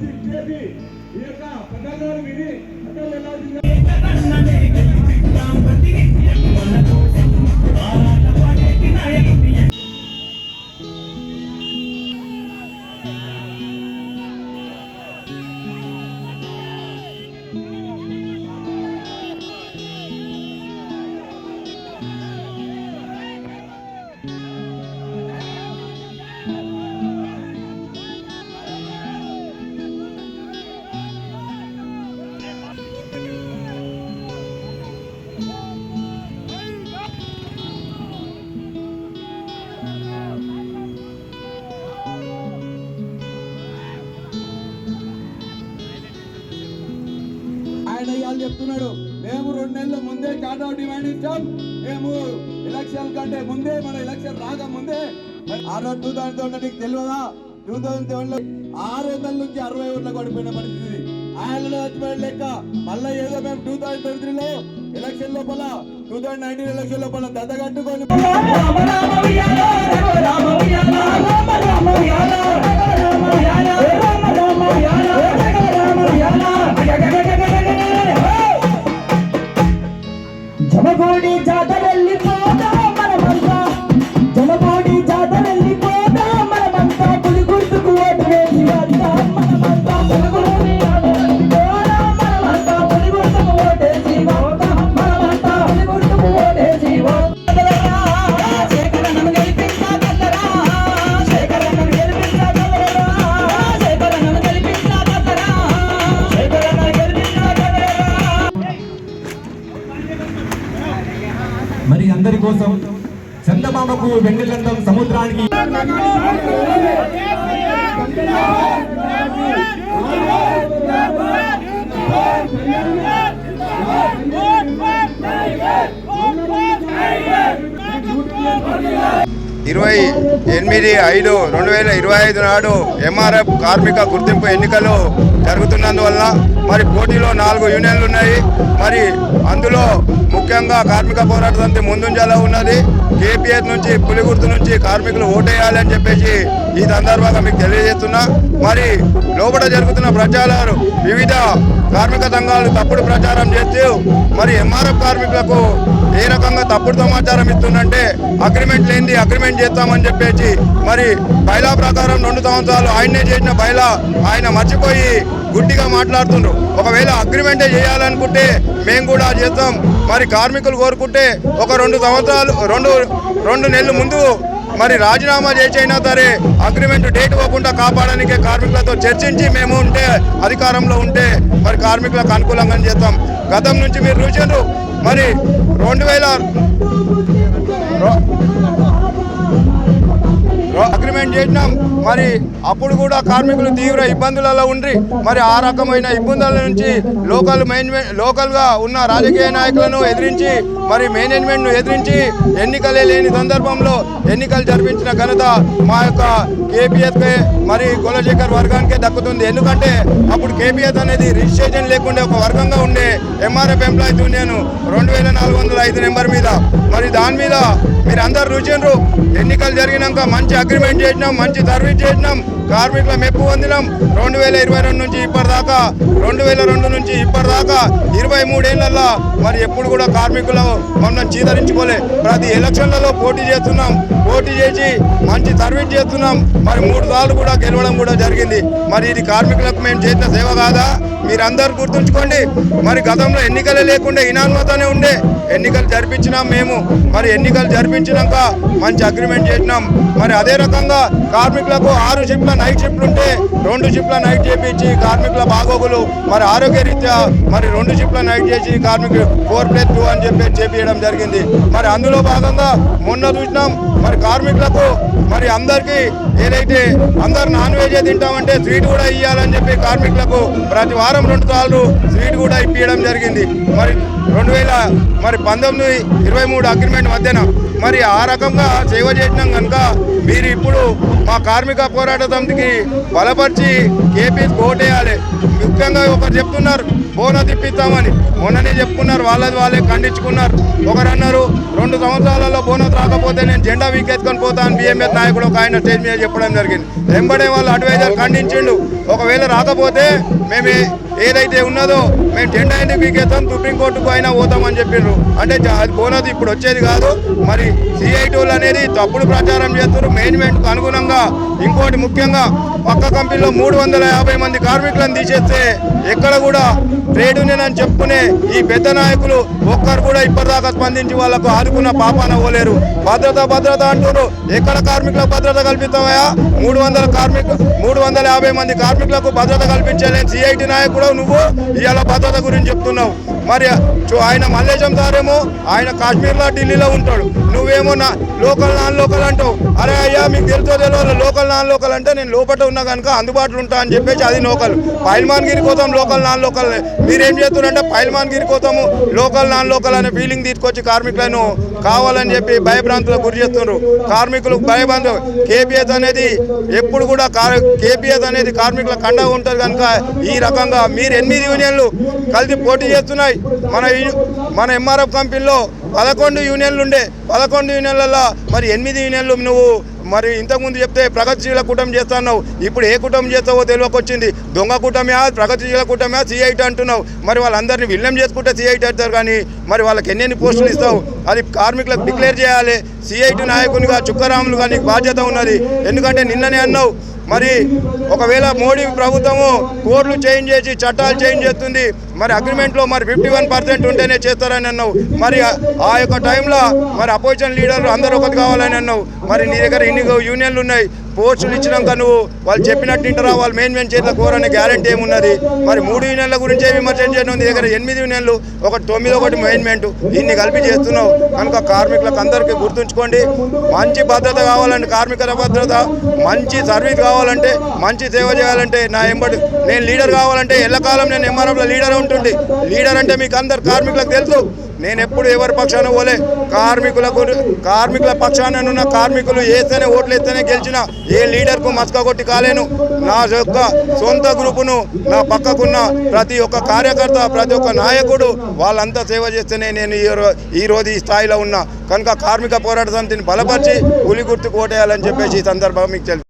వచ్చి ఈ యొక్క పథకాలు విని అక్కడ వెళ్ళాల్సిందే ఆయన ఇవాళ చెప్తున్నాడు. మేము రెండు నెలల ముందే చార్ట్ డిమాండ్ ఇచ్చాం. మేము ఎలక్షన్ కంటే ముందే మన ఎలక్షన్ రాక ముందే ఆ రోజు టూ థౌసండ్ నీకు తెలియదా? టూ థౌసండ్ సెవెన్లో ఆరు వందల నుంచి అరవై ఓట్ల పడిపోయిన పరిస్థితి. ఆయన వచ్చిపోయిన లెక్క. మళ్ళీ ఏదో మేము టూ థౌసండ్ ట్వంటీ త్రీలో ఎలక్షన్ లోపల టూ థౌసండ్ నైన్టీన్ ఎలక్షన్ లోపల దత్త కట్టుకొని ನುಡಿ ಜಾಗದಲ್ಲಿ మరి అందరి కోసం చందమామకు వెన్నెలందం సముద్రానికి ఇరవై ఎనిమిది ఐదు రెండు వేల ఇరవై ఐదు నాడు ఎంఆర్ఎఫ్ కార్మిక గుర్తింపు ఎన్నికలు జరుగుతున్నందువల్ల మరి పోటీలో నాలుగు యూనియన్లు ఉన్నాయి. మరి అందులో ముఖ్యంగా కార్మిక పోరాట సమితి ముందుంజలో ఉన్నది. కేపీఎస్ నుంచి పులిగుర్తు నుంచి కార్మికులు ఓటేయాలి అని చెప్పేసి ఈ సందర్భంగా మీకు తెలియజేస్తున్నా. మరి లోపల జరుగుతున్న ప్రచారాలు వివిధ కార్మిక సంఘాలు తప్పుడు ప్రచారం చేస్తూ మరి ఎంఆర్ఎఫ్ కార్మికులకు ఏ రకంగా తప్పుడు సమాచారం ఇస్తుందంటే అగ్రిమెంట్ లేనిది అగ్రిమెంట్ చేస్తామని చెప్పేసి మరి బైలా ప్రకారం రెండు సంవత్సరాలు ఆయనే చేసిన బైలా ఆయన మర్చిపోయి గుడ్డిగా మాట్లాడుతుండ్రు. ఒకవేళ అగ్రిమెంటే చేయాలనుకుంటే మేము కూడా చేస్తాం. మరి కార్మికులు కోరుకుంటే ఒక రెండు సంవత్సరాలు రెండు రెండు నెలలు ముందు మరి రాజీనామా చేసైనా సరే అగ్రిమెంట్ డేట్ ఇవ్వకుండా కాపాడడానికి కార్మికులతో చర్చించి మేము ఉంటే అధికారంలో ఉంటే మరి కార్మికులకు అనుకూలంగా చేస్తాం. గతం నుంచి మీరు చూసారు మరి రెండు వేల అగ్రిమెంట్ చేసినాం. మరి అప్పుడు కూడా కార్మికులు తీవ్ర ఇబ్బందులలో ఉండి మరి ఆ రకమైన ఇబ్బందుల నుంచి లోకల్ మేనేజ్మెంట్ లోకల్గా ఉన్న రాజకీయ నాయకులను ఎదిరించి మరి మేనేజ్మెంట్ను ఎదిరించి ఎన్నికలే లేని సందర్భంలో ఎన్నికలు జరిపించిన ఘనత మా యొక్క కేపీఎస్కే మరి కులశేఖర్ వర్గానికే దక్కుతుంది. ఎందుకంటే అప్పుడు కేపీఎస్ అనేది రిజిస్ట్రేషన్ లేకుండా ఒక వర్గంగా ఉండే ఎంఆర్ఎఫ్ ఎంప్లాయీస్ యూనియన్ రెండు వేల నాలుగు వందల ఐదు నెంబర్ మీద. మరి దాని మీద మీరు అందరు రుచిండ్రు ఎన్నికలు జరిగినాక మంచి అగ్రిమెంట్ చేసినాం మంచి సర్వీస్ చేసినాం కార్మికుల మెప్పు పొందినాం. రెండు వేల ఇరవై రెండు నుంచి ఇప్పటిదాకా రెండు వేల రెండు నుంచి ఇప్పటిదాకా ఇరవై మూడేళ్ళలో మరి ఎప్పుడు కూడా కార్మికులు మమ్మల్ని చీదరించుకోలే. ప్రతి ఎలక్షన్లలో పోటీ చేస్తున్నాం పోటీ చేసి మంచి సర్వీస్ చేస్తున్నాం. మరి మూడు సార్లు కూడా గెలవడం కూడా జరిగింది. మరి ఇది కార్మికులకు మేము చేసిన సేవ కాదా? మీరందరూ గుర్తుంచుకోండి. మరి గతంలో ఎన్నికలే లేకుండా ఇనాన్మతోనే ఉండే. ఎన్నికలు జరిపించినాం మేము. మరి ఎన్నికలు జరిపించినాక మంచి అగ్రిమెంట్ చేసినాం. మరి అదే రకంగా కార్మికులకు ఆరు షిఫ్ట్ల నైట్ షిఫ్ట్లు ఉంటే రెండు షిఫ్ట్ల నైట్ చేపించి కార్మికుల బాగోగులు మరి ఆరోగ్య రీత్యా మరి రెండు షిఫ్ట్ల నైట్ చేసి కార్మికులు ఫోర్ ప్లస్ టూ అని చెప్పి చేపించడం జరిగింది. మరి అందులో భాగంగా మొన్న చూసినాం మరి కార్మికులకు మరి అందరికీ ఏదైతే అందరు నాన్ వెజే తింటామంటే స్వీట్ కూడా ఇవ్వాలని చెప్పి కార్మికులకు ప్రతి వారం రెండు సార్లు స్వీట్ కూడా ఇప్పించడం జరిగింది. మరి రెండు వేల మరి పంతొమ్మిది ఇరవై మూడు అగ్రిమెంట్ మధ్యన మరి ఆ రకంగా సేవ చేసినాం కనుక మీరు ఇప్పుడు మా కార్మిక పోరాట సమితికి బలపరిచి కేపీ ఓటేయాలి ముఖ్యంగా ఒకరు చెప్తున్నారు బోనస్ ఇప్పిస్తామని మొన్ననే చెప్పుకున్నారు వాళ్ళది వాళ్ళే ఖండించుకున్నారు. ఒకరు అన్నారు రెండు సంవత్సరాలలో బోనస్ రాకపోతే నేను జెండా వీకెత్తుకొని పోతాను బిఎంఎస్ నాయకుడు ఒక ఆయన స్టేజ్ మీద చెప్పడం జరిగింది. వెంబడే వాళ్ళు అడ్వైజర్ ఖండించిండు. ఒకవేళ రాకపోతే మేము ఏదైతే ఉన్నదో మేము జెండా ఎందుకు వీకెత్తాం సుప్రీంకోర్టుకు అయినా పోతామని చెప్పిండ్రు అంటే అది పోనది ఇప్పుడు వచ్చేది కాదు. మరి సిఐటీలు అనేది తప్పుడు ప్రచారం చేస్తున్నారు. మేనేజ్మెంట్కు అనుగుణంగా ఇంకోటి ముఖ్యంగా పక్క కంపెనీలో మూడు వందల యాభై మంది కార్మికులను తీసేస్తే ఎక్కడ కూడా ట్రేడ్ యూనియన్ అని చెప్పుకునే ఈ పెద్ద నాయకులు ఒక్కరు కూడా ఇప్పటిదాకా స్పందించి వాళ్ళకు ఆదుకున్న పాపాన పోలేరు. భద్రత భద్రత అంటున్నారు ఎక్కడ కార్మికులకు భద్రత కల్పిస్తావా మూడు వందల కార్మికులు మూడు వందల యాభై మంది కార్మికులకు భద్రత కల్పించలేని సిఐటి నాయకుడు నువ్వు. ఇవాళ భద్రత గురించి చెప్తున్నావు. మరి చూ- ఆయన మల్లేశం సారేమో ఆయన కాశ్మీర్లో ఢిల్లీలో ఉంటాడు. నువ్వేమో నా లోకల్ నాన్ లోకల్ అంటావు. అరే అయ్యా మీకు తెలుసో తెలియదు లోకల్ నాన్ లోకల్ అంటే నేను లోపల ఉన్నా కనుక అందుబాటులో ఉంటా అని చెప్పేసి అది లోకల్. పైల్మాన్ గిరి కోసం లోకల్ నాన్ లోకల్. మీరేం చేస్తున్నారంటే పైల్మాన్ గిరి కోసము లోకల్ నాన్ లోకల్ అనే ఫీలింగ్ తీసుకొచ్చి కార్మికులను కావాలని చెప్పి భయభ్రాంతులకు గురి చేస్తున్నారు కార్మికులు భయభ్రాంతులు. కేపీఎస్ అనేది ఎప్పుడు కూడా కేపీఎస్ అనేది కార్మికుల కండ ఉంటుంది కనుక ఈ రకంగా మీరు ఎనిమిది యూనియన్లు కలిసి పోటీ చేస్తున్నాయి. మన మన ఎంఆర్ఎఫ్ కంపెనీలో పదకొండు యూనియన్లు ఉండే పదకొండు యూనియన్లలో మరి ఎనిమిది యూనియన్లు నువ్వు మరి ఇంతకుముందు చెప్తే ప్రగతిశీల కూటమి చేస్తున్నావు ఇప్పుడు ఏ కూటమి చేస్తావో తెలియకొచ్చింది. దొంగ కూటమియా ప్రగతిశీల కూటమియా సిఐటి అంటున్నావు. మరి వాళ్ళందరినీ విల్లం చేసుకుంటే సిఐటి అంటారు కానీ మరి వాళ్ళకి ఎన్నెన్ని పోస్టులు ఇస్తావు? అది కార్మికులకు డిక్లేర్ చేయాలి. సిఐటి నాయకునిగా చుక్కరాములుగా నీకు బాధ్యత ఉన్నది. ఎందుకంటే నిన్ననే అన్నావు మరి ఒకవేళ మోడీ ప్రభుత్వము కోర్లు చేంజ్ చేసి చట్టాలు చేంజ్ చేస్తుంది మరి అగ్రిమెంట్లో మరి ఫిఫ్టీ వన్ పర్సెంట్ ఉంటేనే చేస్తారని అన్నావు. మరి ఆ- ఆ యొక్క టైంలో మరి అపోజిషన్ లీడర్లు అందరూ ఒకటి కావాలని అన్నావు. మరి నీ దగ్గర ఇన్ని యూనియన్లు ఉన్నాయి. పోస్టులు ఇచ్చినాక నువ్వు వాళ్ళు చెప్పినట్టు ఇంటరా వాళ్ళు మెయిన్ మెయిన్ చేతిలో కోరనే గ్యారంటీ ఏమున్నది? మరి మూడు యూనియన్ల గురించే చేయడం నీ దగ్గర ఎనిమిది యూనియన్లు ఒకటి తొమ్మిది ఒకటి మెయిన్మెంట్ దీన్ని కలిపి చేస్తున్నావు. కనుక కార్మికులకు అందరికీ గుర్తుంచుకోండి. మంచి భద్రత కావాలంటే కార్మికుల భద్రత మంచి సర్వీస్ కావాలంటే మంచి సేవ చేయాలంటే నా ఎంబడి నేను లీడర్ కావాలంటే ఎల్లకాలం నేను ఎంఆర్ఎఫ్లో లీడర్ ఉంటుంది లీడర్ అంటే మీకు అందరు కార్మికులకు తెలుసు. నేను ఎప్పుడు ఎవరి పక్షాన పోలే. కార్మికుల కార్మికుల పక్షాననున్న కార్మికులు వేస్తేనే ఓట్లు వేస్తేనే గెలిచిన ఏ లీడర్కు మస్క కొట్టి కాలేను. నా యొక్క సొంత గ్రూపును నా పక్కకున్న ప్రతి ఒక్క కార్యకర్త ప్రతి ఒక్క నాయకుడు వాళ్ళంతా సేవ చేస్తేనే నేను ఈ ఈ రోజు ఈ స్థాయిలో ఉన్నా. కనుక కార్మిక పోరాట సమితిని బలపరిచి పులి గుర్తుకు ఓటేయాలని చెప్పేసి ఈ సందర్భంగా మీకు తెలుసు